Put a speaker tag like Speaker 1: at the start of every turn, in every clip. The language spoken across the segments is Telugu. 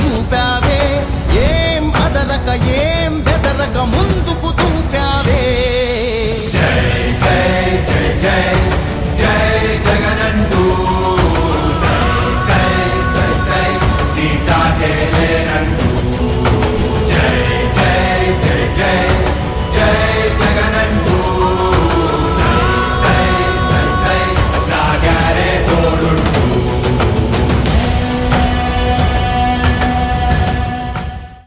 Speaker 1: చూపావే? ఏం అదరక ఏం బెదరక ముందుకు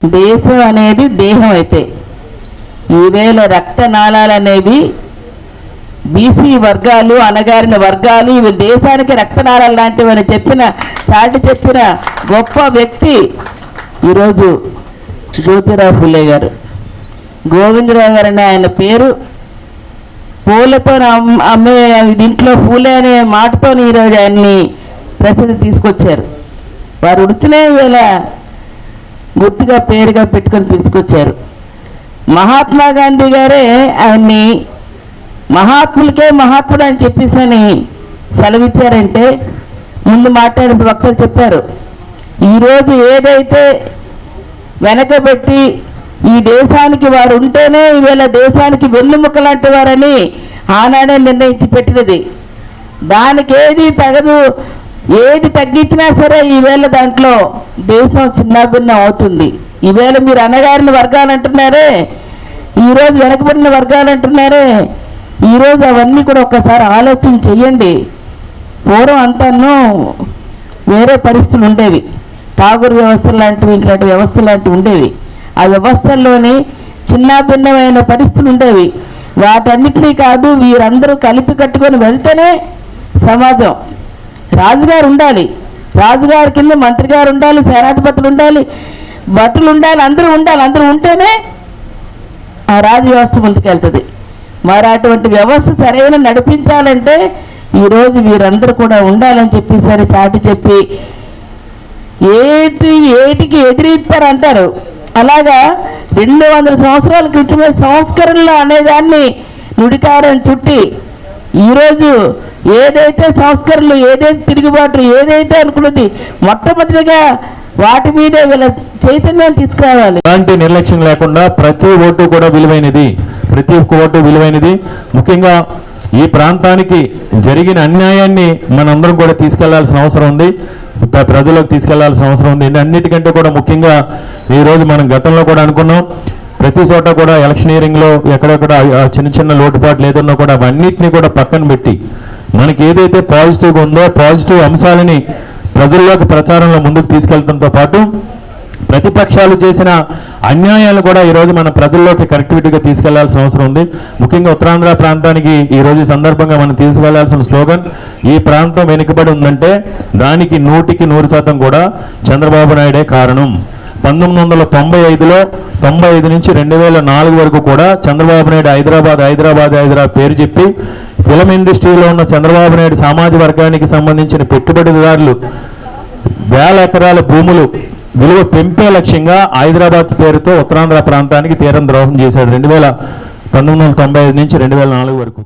Speaker 2: దేశం అనేది దేహం అయితే. ఈవేళ రక్తనాళాలు అనేవి బీసీ వర్గాలు అనగారిన వర్గాలు ఇవి దేశానికి రక్తనాళాలు లాంటివని చెప్పిన చాటి చెప్పిన గొప్ప వ్యక్తి ఈరోజు జ్యోతిరావు ఫులే గారు. గోవిందరావు గారు అనే ఆయన పేరు. పూలతో అమ్మే దీంట్లో పూలే అనే మాటతో ఈరోజు ఆయన్ని ప్రసిద్ధి తీసుకొచ్చారు. వారు ఉడితేనే వేళ గుర్తుగా పేరుగా పెట్టుకొని తీసుకొచ్చారు మహాత్మా గాంధీ గారే ఆయన్ని మహాత్ములకే మహాత్ముడు అని చెప్పేసి అని సెలవిచ్చారంటే ముందు మాట్లాడిన వక్తలు చెప్పారు. ఈరోజు ఏదైతే వెనకబెట్టి ఈ దేశానికి వారు ఉంటేనే ఈవేళ దేశానికి వెన్నుముక లాంటి వారని ఆనాడే నిర్ణయించి పెట్టినది. దానికి ఏది తగదు ఏది తగ్గించినా సరే ఈవేళ దాంట్లో దేశం చిన్నాభిన్నం అవుతుంది. ఈవేళ మీరు అనగారిన వర్గాలు అంటున్నారే ఈరోజు వెనకబడిన వర్గాలు అంటున్నారే ఈరోజు అవన్నీ కూడా ఒక్కసారి ఆలోచన చెయ్యండి. పూర్వం అంతాను వేరే పరిస్థితులు ఉండేవి. ఠాగూర్ వ్యవస్థ లాంటివి ఇలాంటి వ్యవస్థ లాంటివి ఉండేవి. ఆ వ్యవస్థల్లోని చిన్నాభిన్నమైన పరిస్థితులు ఉండేవి. వాటన్నిటినీ కాదు వీరందరూ కలిపి కట్టుకొని వెళ్తేనే సమాజం రాజుగారు ఉండాలి. రాజుగారి కింద మంత్రి గారు ఉండాలి సేనాధిపతులు ఉండాలి భటులు ఉండాలి అందరూ ఉండాలి. అందరూ ఉంటేనే ఆ రాజు వ్యవస్థ ముందుకెళ్తుంది మరి అటువంటి వ్యవస్థ సరైన నడిపించాలంటే ఈరోజు వీరందరూ కూడా ఉండాలని చెప్పేసరి చాటి చెప్పి ఏటి ఏటికి ఎదిరిస్తారు అంటారు. అలాగా రెండు వందల సంవత్సరాల క్రితమే సంస్కరణలు అనేదాన్ని నుడికారం చుట్టి ఈరోజు ఏదైతే సంస్కరణలు ఏదైతే తిరుగుబాటు ఏదైతే అనుకున్నది మొట్టమొదటిగా వాటి మీదే వీళ్ళ చైతన్యాన్ని తీసుకురావాలి.
Speaker 3: అలాంటి నిర్లక్ష్యం లేకుండా ప్రతి ఓటు కూడా విలువైనది. ప్రతి ఒక్క ఓటు విలువైనది. ముఖ్యంగా ఈ ప్రాంతానికి జరిగిన అన్యాయాన్ని మనందరం కూడా తీసుకెళ్ళాల్సిన అవసరం ఉంది. ప్రజలకు తీసుకెళ్ళాల్సిన అవసరం ఉంది. అన్నిటికంటే కూడా ముఖ్యంగా ఈరోజు మనం గతంలో కూడా అనుకున్నాం. ప్రతి చోట కూడా ఎలక్షనీరింగ్లో ఎక్కడెక్కడ చిన్న చిన్న లోటుపాట్లు ఏదన్నా కూడా అవన్నిటిని కూడా పక్కన పెట్టి మనకి ఏదైతే పాజిటివ్ ఉందో పాజిటివ్ అంశాలని ప్రజల్లోకి ప్రచారంలో ముందుకు తీసుకెళ్ళడంతో పాటు ప్రతిపక్షాలు చేసిన అన్యాయాలు కూడా ఈరోజు మన ప్రజల్లోకి కరెక్టివిటీగా తీసుకెళ్ళాల్సిన అవసరం ఉంది. ముఖ్యంగా ఉత్తరాంధ్ర ప్రాంతానికి ఈరోజు సందర్భంగా మనం తీసుకెళ్ళాల్సిన స్లోగన్ ఈ ప్రాంతం వెనుకబడి ఉందంటే దానికి నూటికి నూరు శాతం కూడా చంద్రబాబు నాయుడే కారణం. పంతొమ్మిది వందల తొంభై ఐదులో తొంభై ఐదు నుంచి రెండు వేల నాలుగు వరకు కూడా చంద్రబాబు నాయుడు హైదరాబాద్ హైదరాబాద్ హైదరాబాద్ పేరు చెప్పి ఫిలం ఇండస్ట్రీలో ఉన్న చంద్రబాబు నాయుడు సామాజిక వర్గానికి సంబంధించిన పెట్టుబడిదారులు వేల ఎకరాల భూములు విలువ పెంపే లక్ష్యంగా హైదరాబాద్ పేరుతో ఉత్తరాంధ్ర ప్రాంతానికి తీరం ద్రోహం చేశాడు. రెండు వేల పంతొమ్మిది వందల తొంభై ఐదు నుంచి రెండు వేల నాలుగు వరకు.